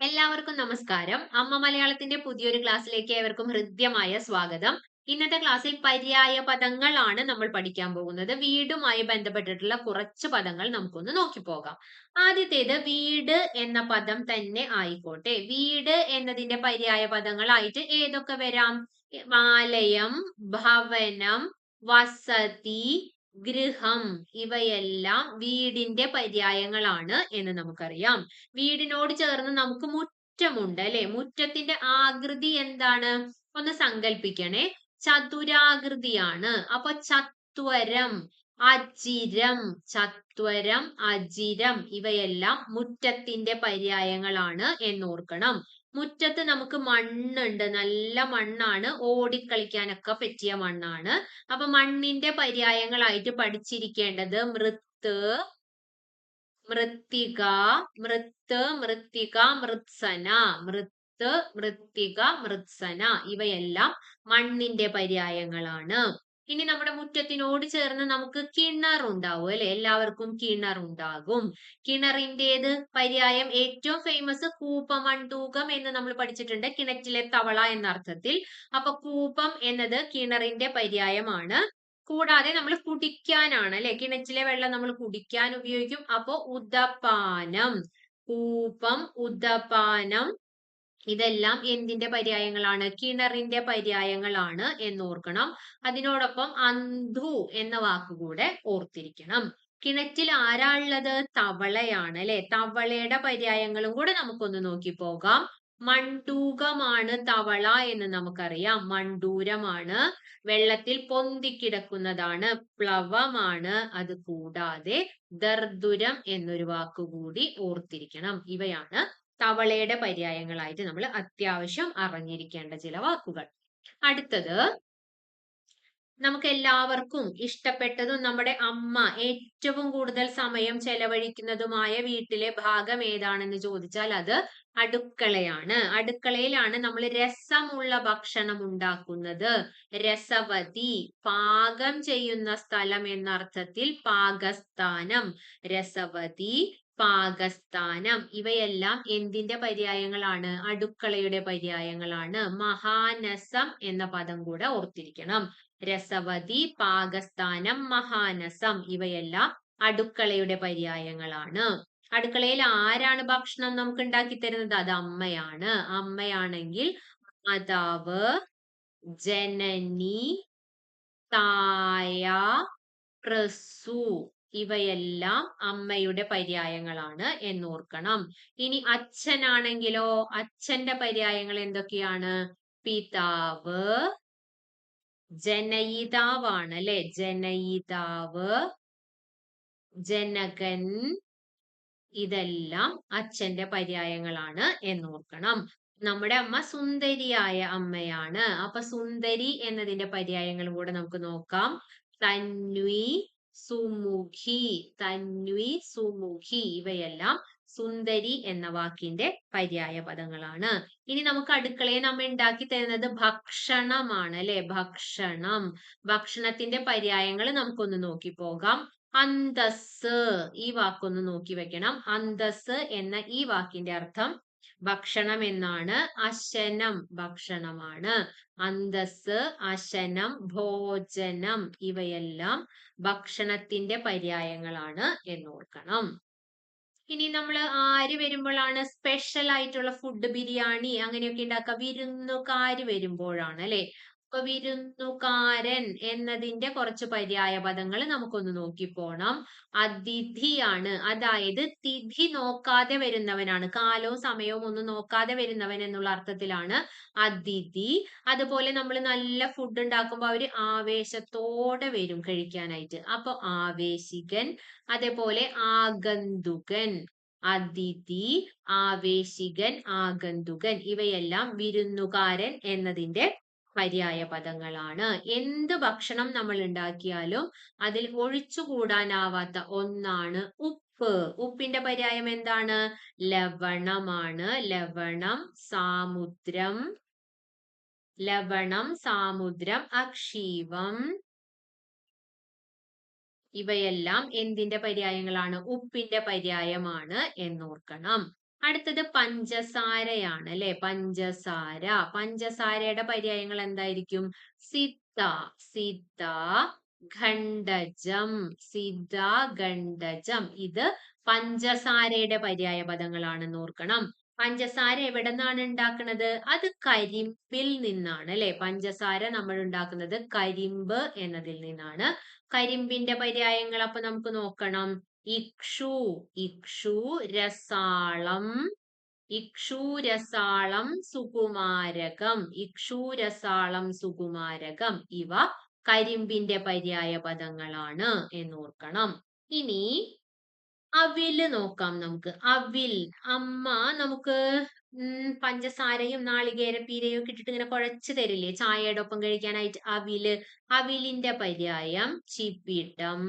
എല്ലാവർക്കും നമസ്കാരം. അമ്മ മലയാളത്തിന്റെ പുതിയൊരു ക്ലാസ്സിലേക്ക് ഏവർക്കും ഹൃദ്യമായ സ്വാഗതം. ഇന്നത്തെ ക്ലാസ്സിൽ പര്യായ പദങ്ങളാണ് നമ്മൾ പഠിക്കാൻ പോകുന്നത്. വീടുമായി ബന്ധപ്പെട്ടിട്ടുള്ള കുറച്ച് പദങ്ങൾ നമുക്കൊന്ന് നോക്കി പോകാം ആദ്യത്തേത് വീട് എന്ന പദം തന്നെ ആയിക്കോട്ടെ. വീട് എന്നതിന്റെ പര്യായ പദങ്ങളായിട്ട് ഏതൊക്കെ വരാം? ആലയം ഭവനം വസതി ഗൃഹം ഇവയെല്ലാം വീടിന്റെ പര്യായങ്ങളാണ് എന്ന് നമുക്കറിയാം. വീടിനോട് ചേർന്ന് നമുക്ക് മുറ്റമുണ്ട് അല്ലെ? മുറ്റത്തിന്റെ ആകൃതി എന്താണ്? ഒന്ന് സങ്കല്പിക്കണേ ചതുരാകൃതിയാണ്. അപ്പൊ ചത്വരം അജിരം ചത്വരം അജിരം ഇവയെല്ലാം മുറ്റത്തിന്റെ പര്യായങ്ങളാണ് എന്നോർക്കണം. മുറ്റത്ത് നമുക്ക് മണ്ണുണ്ട്. നല്ല മണ്ണാണ്. ഓടിക്കളിക്കാനൊക്കെ പറ്റിയ മണ്ണാണ്. അപ്പൊ മണ്ണിന്റെ പര്യായങ്ങളായിട്ട് പഠിച്ചിരിക്കേണ്ടത് മൃത്ത് മൃത്തിക മൃത്ത് മൃത്തിക മൃത്സന മൃത്ത് മൃത്തിക മൃത്സന ഇവയെല്ലാം മണ്ണിന്റെ പര്യായങ്ങളാണ്. ഇനി നമ്മുടെ മുറ്റത്തിനോട് ചേർന്ന് നമുക്ക് കിണർ ഉണ്ടാവും അല്ലെ? എല്ലാവർക്കും കിണർ ഉണ്ടാകും. കിണറിന്റേത് പര്യായം ഏറ്റവും ഫേമസ് കൂപ്പമണ്ടൂകം എന്ന് നമ്മൾ പഠിച്ചിട്ടുണ്ട്. കിണറ്റിലെ തവള എന്ന അർത്ഥത്തിൽ. അപ്പൊ കൂപ്പം എന്നത് കിണറിന്റെ പര്യായമാണ്. കൂടാതെ നമ്മൾ കുടിക്കാനാണ് അല്ലെ? കിണറ്റിലെ വെള്ളം നമ്മൾ കുടിക്കാൻ ഉപയോഗിക്കും. അപ്പോ ഉദപാനം. കൂപ്പം ഉദപാനം. ഇതെല്ലാം എന്തിന്റെ പര്യായങ്ങളാണ്? കിണറിന്റെ പര്യായങ്ങളാണ് എന്നോർക്കണം. അതിനോടൊപ്പം അന്ധു എന്ന വാക്കുകൂടെ ഓർത്തിരിക്കണം. കിണറ്റിൽ ആരാ ഉള്ളത് തവളയാണ് അല്ലെ? തവളയുടെ പര്യായങ്ങളും കൂടെ നമുക്കൊന്ന് നോക്കി പോകാം. മണ്ടൂകമാണ് തവള എന്ന് നമുക്കറിയാം. മണ്ടൂരമാണ്. വെള്ളത്തിൽ പൊന്തിക്കിടക്കുന്നതാണ് പ്ലവമാണ്. അത് കൂടാതെ ദർദുരം എന്നൊരു വാക്കുകൂടി ഓർത്തിരിക്കണം. ഇവയാണ് തവളയുടെ പര്യായങ്ങളായിട്ട് നമ്മൾ അത്യാവശ്യം അറിഞ്ഞിരിക്കേണ്ട ചില വാക്കുകൾ. അടുത്തത് നമുക്ക് എല്ലാവർക്കും ഇഷ്ടപ്പെട്ടതും നമ്മുടെ അമ്മ ഏറ്റവും കൂടുതൽ സമയം ചെലവഴിക്കുന്നതുമായ വീട്ടിലെ ഭാഗം ഏതാണെന്ന് ചോദിച്ചാൽ അത് അടുക്കളയാണ്. അടുക്കളയിലാണ് നമ്മൾ രസമുള്ള ഭക്ഷണം ഉണ്ടാക്കുന്നത്. രസവതി പാകം ചെയ്യുന്ന സ്ഥലം എന്ന അർത്ഥത്തിൽ പാകസ്ഥാനം. രസവതി പാകസ്ഥാനം. ഇവയെല്ലാം എന്തിന്റെ പര്യായങ്ങളാണ്? അടുക്കളയുടെ പര്യായങ്ങളാണ്. മഹാനസം എന്ന പദം കൂടെ ഓർത്തിരിക്കണം. രസവതി പാകസ്ഥാനം മഹാനസം ഇവയെല്ലാം അടുക്കളയുടെ പര്യായങ്ങളാണ്. അടുക്കളയിൽ ആരാണ് ഭക്ഷണം നമുക്ക് ഉണ്ടാക്കി തരുന്നത്? അത് അമ്മയാണ്. അമ്മയാണെങ്കിൽ മാതാവ് ജനനി തായ പ്രസു. ഇവയെല്ലാം അമ്മയുടെ പര്യായങ്ങളാണ് എന്നോർക്കണം. ഇനി അച്ഛനാണെങ്കിലോ അച്ഛന്റെ പര്യായങ്ങൾ എന്തൊക്കെയാണ്? പിതാവ് ജനയിതാവാണ് അല്ലെ? ജനയിതാവ് ജനകൻ ഇതെല്ലാം അച്ഛന്റെ പര്യായങ്ങളാണ് എന്നോർക്കണം. നമ്മുടെ അമ്മ സുന്ദരിയായ അമ്മയാണ്. അപ്പൊ സുന്ദരി എന്നതിന്റെ പര്യായങ്ങൾ കൂടെ നമുക്ക് നോക്കാം. തന്വി സുമുഖി തന്വി സുമുഖി ഇവയെല്ലാം സുന്ദരി എന്ന വാക്കിന്റെ പര്യായ പദങ്ങളാണ്. ഇനി നമുക്ക് അടുക്കളയെ നമ്മൾ ഉണ്ടാക്കി തരുന്നത് ഭക്ഷണമാണ് അല്ലെ? ഭക്ഷണം. ഭക്ഷണത്തിന്റെ പര്യായങ്ങൾ നമുക്കൊന്ന് നോക്കി പോകാം. അന്തസ് ഈ വാക്കൊന്ന് നോക്കി വെക്കണം. അന്തസ് എന്ന ഈ വാക്കിന്റെ അർത്ഥം ഭക്ഷണം എന്നാണ് അശനം ഭക്ഷണമാണ്. അന്തസ് അശനം ഭോജനം ഇവയെല്ലാം ഭക്ഷണത്തിന്റെ പര്യായങ്ങളാണ് എന്നോർക്കണം. ഇനി നമ്മൾ ആര് വരുമ്പോഴാണ് സ്പെഷ്യൽ ആയിട്ടുള്ള ഫുഡ് ബിരിയാണി അങ്ങനെയൊക്കെ ഉണ്ടാക്കുക? വിരുന്നുകാര് വരുമ്പോഴാണ് അല്ലെ? അപ്പൊ വിരുന്നുകാരൻ എന്നതിന്റെ കുറച്ച് പര്യായ പദങ്ങൾ നമുക്കൊന്ന് നോക്കി പോണം അതിഥിയാണ്. അതായത് തിഥി നോക്കാതെ വരുന്നവനാണ്. കാലവും സമയവും ഒന്നും നോക്കാതെ വരുന്നവൻ എന്നുള്ള അർത്ഥത്തിലാണ് അതിഥി. അതുപോലെ നമ്മൾ നല്ല ഫുഡ് ഉണ്ടാക്കുമ്പോൾ അവർ ആവേശത്തോടെ വരും കഴിക്കാനായിട്ട്. അപ്പൊ ആവേശികൻ അതേപോലെ ആഗന്തുകൻ അതിഥി ആവേശികൻ ആഗന്തുകൻ. ഇവയെല്ലാം വിരുന്നുകാരൻ എന്നതിന്റെ പര്യായ പദങ്ങളാണ്. എന്ത് ഭക്ഷണം നമ്മൾ ഉണ്ടാക്കിയാലും അതിൽ ഒഴിച്ചുകൂടാനാവാത്ത ഒന്നാണ് ഉപ്പ്. ഉപ്പിന്റെ പര്യായം എന്താണ്? ലവണമാണ്. ലവണം സാമുദ്രം. ലവണം സാമുദ്രം അക്ഷീവം. ഇവയെല്ലാം എന്തിന്റെ പര്യായങ്ങളാണ്? ഉപ്പിന്റെ പര്യായമാണ് എന്നോർക്കണം. അടുത്തത് പഞ്ചസാരയാണ് അല്ലെ പഞ്ചസാര. പഞ്ചസാരയുടെ പര്യായങ്ങൾ എന്തായിരിക്കും? സിദ്ധ സിദ്ധ ഖണ്ഡജം സിദ്ധ ഖണ്ഡജം. ഇത് പഞ്ചസാരയുടെ പര്യായ പദങ്ങളാണെന്ന് ഓർക്കണം. പഞ്ചസാര എവിടെ നിന്നാണ് ഉണ്ടാക്കുന്നത് അത് കരിമ്പിൽ നിന്നാണ് അല്ലെ? പഞ്ചസാര നമ്മൾ ഉണ്ടാക്കുന്നത് കരിമ്പ് എന്നതിൽ നിന്നാണ്. കരിമ്പിന്റെ പര്യായങ്ങൾ അപ്പൊ നമുക്ക് നോക്കണം. ഇക്ഷു ഇക്ഷു രസാളം ഇക്ഷൂരസാളം സുകുമാരകം ഇക്ഷൂരസാളം സുകുമാരകം ഇവ കരിമ്പിന്റെ പര്യായ പദങ്ങളാണ് എന്നോർക്കണം. ഇനി അവിൽ നോക്കാം നമുക്ക്. അവിൽ അമ്മ നമുക്ക് പഞ്ചസാരയും നാളികേരപ്പീരയും ഒക്കെ ഇട്ടിട്ട് ഇങ്ങനെ കുഴച്ച് തരില്ലേ? ചായയുടെ ഒപ്പം കഴിക്കാനായിട്ട് അവിൽ അവിലിന്റെ പര്യായം ചിപ്പിട്ടം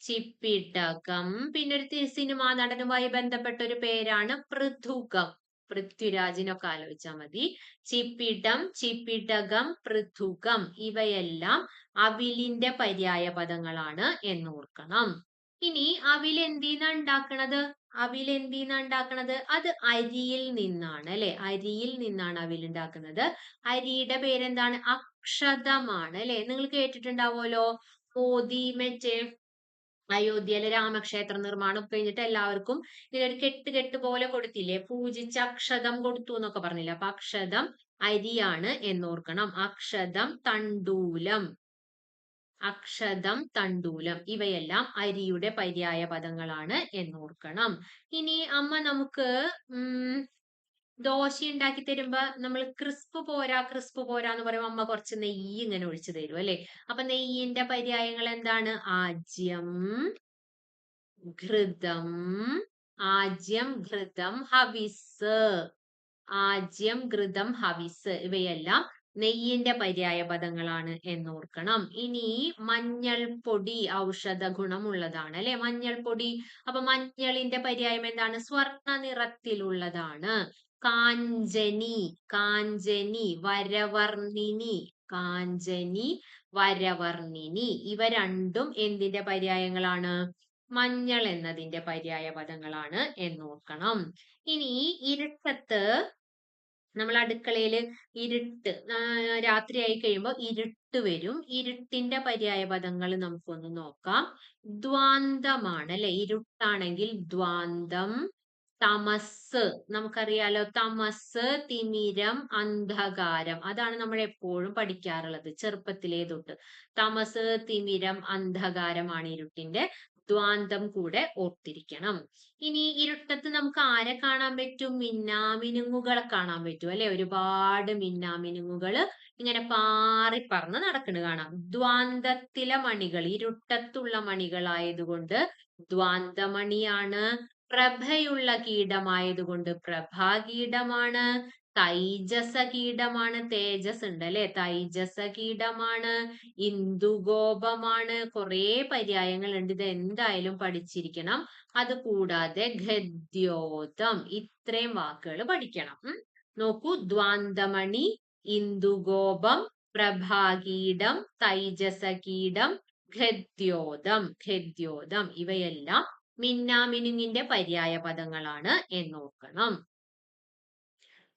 ചിപ്പിട്ടകം പിന്നെ ഒരു തി- സിനിമാ നടനുമായി ബന്ധപ്പെട്ട ഒരു പേരാണ് പൃഥുകം. പൃഥ്വിരാജിനൊക്കെ ആലോചിച്ചാൽ മതി. ചിപ്പിടം ചിപ്പിടകം പൃഥുകം ഇവയെല്ലാം അവിലിന്റെ പര്യായ പദങ്ങളാണ് എന്നോർക്കണം. ഇനി അവിൽ ഉണ്ടാക്കണത്? അവിൽ ഉണ്ടാക്കണത്? അത് അരിയിൽ നിന്നാണ് അല്ലെ? അരിയിൽ നിന്നാണ് അവിൽ ഉണ്ടാക്കുന്നത്. അരിയുടെ പേരെന്താണ്? അക്ഷതമാണ് അല്ലെ? നിങ്ങൾ കേട്ടിട്ടുണ്ടാവുമല്ലോ? മോദി മറ്റേ അയോധ്യയിലെ രാമക്ഷേത്ര നിർമ്മാണം കഴിഞ്ഞിട്ട് എല്ലാവർക്കും ഇങ്ങനെ കെട്ട് കെട്ട് പോലെ കൊടുത്തില്ലേ? പൂജിച്ച അക്ഷതം കൊടുത്തു എന്നൊക്കെ പറഞ്ഞില്ലേ? അപ്പൊ അക്ഷതം അരിയാണ് എന്നോർക്കണം. അക്ഷതം തണ്ടൂലം. അക്ഷതം തണ്ടൂലം. ഇവയെല്ലാം അരിയുടെ പര്യായ പദങ്ങളാണ് എന്നോർക്കണം. ഇനി അമ്മ നമുക്ക് ഉം ദോശ ഉണ്ടാക്കി തരുമ്പോ നമ്മൾ ക്രിസ്പ് പോരാ ക്രിസ്പ് പോരാ എന്ന് പറയുമ്പോൾ അമ്മ കുറച്ച് നെയ്യ് ഇങ്ങനെ ഒഴിച്ചു തരും അല്ലെ? അപ്പൊ നെയ്യിന്റെ പര്യായങ്ങൾ എന്താണ്? ആജ്യം ഘൃതം ആജ്യം ഘൃതം ഹവിസ്. ആജ്യം ഘൃതം ഹവിസ് ഇവയെല്ലാം നെയ്യിന്റെ പര്യായ പദങ്ങളാണ് എന്നോർക്കണം. ഇനി മഞ്ഞൾപ്പൊടി ഔഷധ ഗുണമുള്ളതാണ് അല്ലെ? മഞ്ഞൾപ്പൊടി. അപ്പൊ മഞ്ഞളിന്റെ പര്യായം എന്താണ്? സ്വർണ നിറത്തിലുള്ളതാണ് കാഞ്ചനി കാഞ്ചനി വരവർണിനി കാഞ്ചനി വരവർണിനി. ഇവ രണ്ടും എന്തിന്റെ പര്യായങ്ങളാണ്? മഞ്ഞൾ എന്നതിന്റെ പര്യായ പദങ്ങളാണ് എന്നോർക്കണം. ഇനി ഇരുട്ടത്ത് നമ്മൾ അടുക്കളയിൽ ഇരുട്ട് രാത്രി ആയി കഴിയുമ്പോൾ ഇരുട്ട് വരും. ഇരുട്ടിന്റെ പര്യായ പദങ്ങൾ നമുക്കൊന്ന് നോക്കാം. ദ്വാന്തമാണ് അല്ലെ? ഇരുട്ടാണെങ്കിൽ ദ്വാന്തം തമസ് നമുക്കറിയാലോ. തമസ് തിമിരം അന്ധകാരം. അതാണ് നമ്മൾ എപ്പോഴും പഠിക്കാറുള്ളത് ചെറുപ്പത്തിലേ തൊട്ട്. തമസ് തിമിരം അന്ധകാരമാണ് ഇരുട്ടിന്റെ ദ്വാന്തം കൂടെ ഓർത്തിരിക്കണം. ഇനി ഇരുട്ടത്ത് നമുക്ക് ആരെ കാണാൻ പറ്റും? മിന്നാമിനുങ്ങുകളെ കാണാൻ പറ്റും അല്ലെ? ഒരുപാട് മിന്നാമിനുങ്ങുകൾ ഇങ്ങനെ പാറി പറന്ന് നടക്കുന്നത് കാണാം. ദ്വാന്തത്തിലെ മണികൾ ഇരുട്ടത്തുള്ള മണികളായതുകൊണ്ട് ദ്വാന്തമണിയാണ് പ്രഭയുള്ള കീടമായതുകൊണ്ട് പ്രഭാകീടമാണ്. തൈജസ കീടമാണ് തേജസ് ഉണ്ട് അല്ലെ തൈജസ കീടമാണ് ഇന്ദുഗോപമാണ് കുറെ പര്യായങ്ങൾ ഉണ്ട് ഇത് എന്തായാലും പഠിച്ചിരിക്കണം. അത് കൂടാതെ ഗദ്യോതം. ഇത്രയും വാക്കുകൾ പഠിക്കണം. നോക്കൂ. ദ്വാന്തമണി ഇന്ദുഗോപം പ്രഭാകീടം തൈജസ കീടം ഖദ്യോതം ഖദ്യോതം ഇവയെല്ലാം മിന്നാമിനുങ്ങിന്റെ പര്യായ പദങ്ങളാണ് എന്നോർക്കണം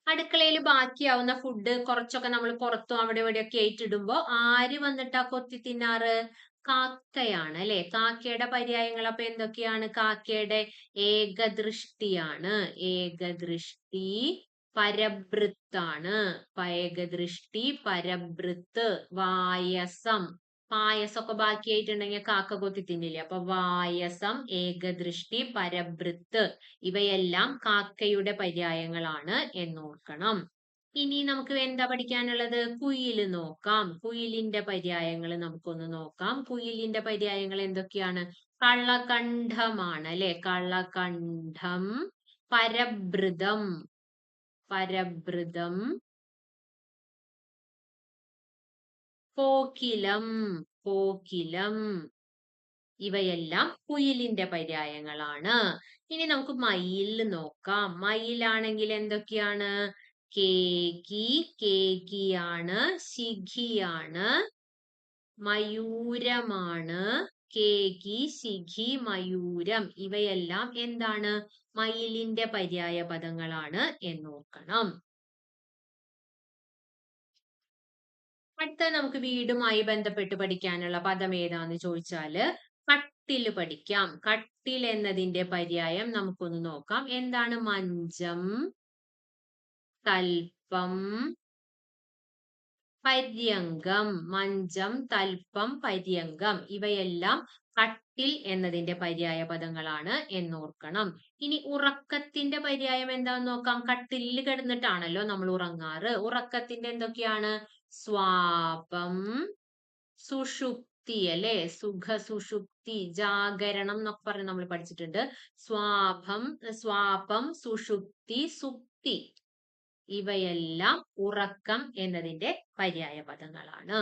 അടുക്കളയിൽ ബാക്കിയാവുന്ന ഫുഡ് കുറച്ചൊക്കെ നമ്മൾ പുറത്തും അവിടെ ഇവിടെയൊക്കെ ഏറ്റിടുമ്പോ ആര് വന്നിട്ടാ കൊത്തി തിന്നാറ്? കാക്കയാണ് അല്ലെ? കാക്കയുടെ പര്യായങ്ങൾ അപ്പൊ എന്തൊക്കെയാണ്? കാക്കയുടെ ഏകദൃഷ്ടിയാണ്. ഏകദൃഷ്ടി പരഭൃത്താണ്. ഏകദൃഷ്ടി പരഭൃത്ത്. വായസം. പായസമൊക്കെ ബാക്കിയായിട്ടുണ്ടെങ്കിൽ കാക്ക കൊത്തി തിന്നില്ലേ? അപ്പൊ വായസം ഏകദൃഷ്ടി പരഭൃത്ത് ഇവയെല്ലാം കാക്കയുടെ പര്യായങ്ങളാണ് എന്നോർക്കണം. ഇനി നമുക്ക് എന്താ പഠിക്കാനുള്ളത്? കുയിൽ നോക്കാം. കുയിലിന്റെ പര്യായങ്ങൾ നമുക്കൊന്ന് നോക്കാം. കുയിലിന്റെ പര്യായങ്ങൾ എന്തൊക്കെയാണ്? കള്ളകണ്ഠമാണ് അല്ലെ? കള്ളകണ്ഠം പരഭൃതം പരഭൃതം കോകിലം കോക്കിലം ഇവയെല്ലാം കുയിലിന്റെ പര്യായങ്ങളാണ്. ഇനി നമുക്ക് മയിൽ നോക്കാം. മയിലാണെങ്കിൽ എന്തൊക്കെയാണ്? കേകി കേകിയാണ് ശിഖിയാണ് മയൂരമാണ്. കേകി ശിഖി മയൂരം. ഇവയെല്ലാം എന്താണ്? മയിലിന്റെ പര്യായ പദങ്ങളാണ് എന്നോർക്കണം അടുത്ത നമുക്ക് വീടുമായി ബന്ധപ്പെട്ട് പഠിക്കാനുള്ള പദം ഏതാന്ന് ചോദിച്ചാൽ കട്ടിൽ പഠിക്കാം. കട്ടിൽ എന്നതിന്റെ പര്യായം നമുക്കൊന്ന് നോക്കാം. എന്താണ് മഞ്ചം? തൽപ്പം. പര്യങ്കം. മഞ്ചം തൽപ്പം പര്യങ്കം. ഇവയെല്ലാം കട്ടിൽ എന്നതിന്റെ പര്യായ പദങ്ങളാണ് എന്നോർക്കണം. ഇനി ഉറക്കത്തിന്റെ പര്യായം എന്താന്ന് നോക്കാം. കട്ടിലിൽ കിടന്നിട്ടാണല്ലോ നമ്മൾ ഉറങ്ങാറ്. ഉറക്കത്തിന്റെ എന്തൊക്കെയാണ്? സ്വാപം സുഷുപ്തി അല്ലെ സുഖ സുഷുപ്തി ജാഗരണം എന്നൊക്കെ പറഞ്ഞ് നമ്മൾ പഠിച്ചിട്ടുണ്ട്. സ്വാപം സ്വാപം സുഷുപ്തി സുപ്തി ഇവയെല്ലാം ഉറക്കം എന്നതിന്റെ പര്യായ പദങ്ങളാണ്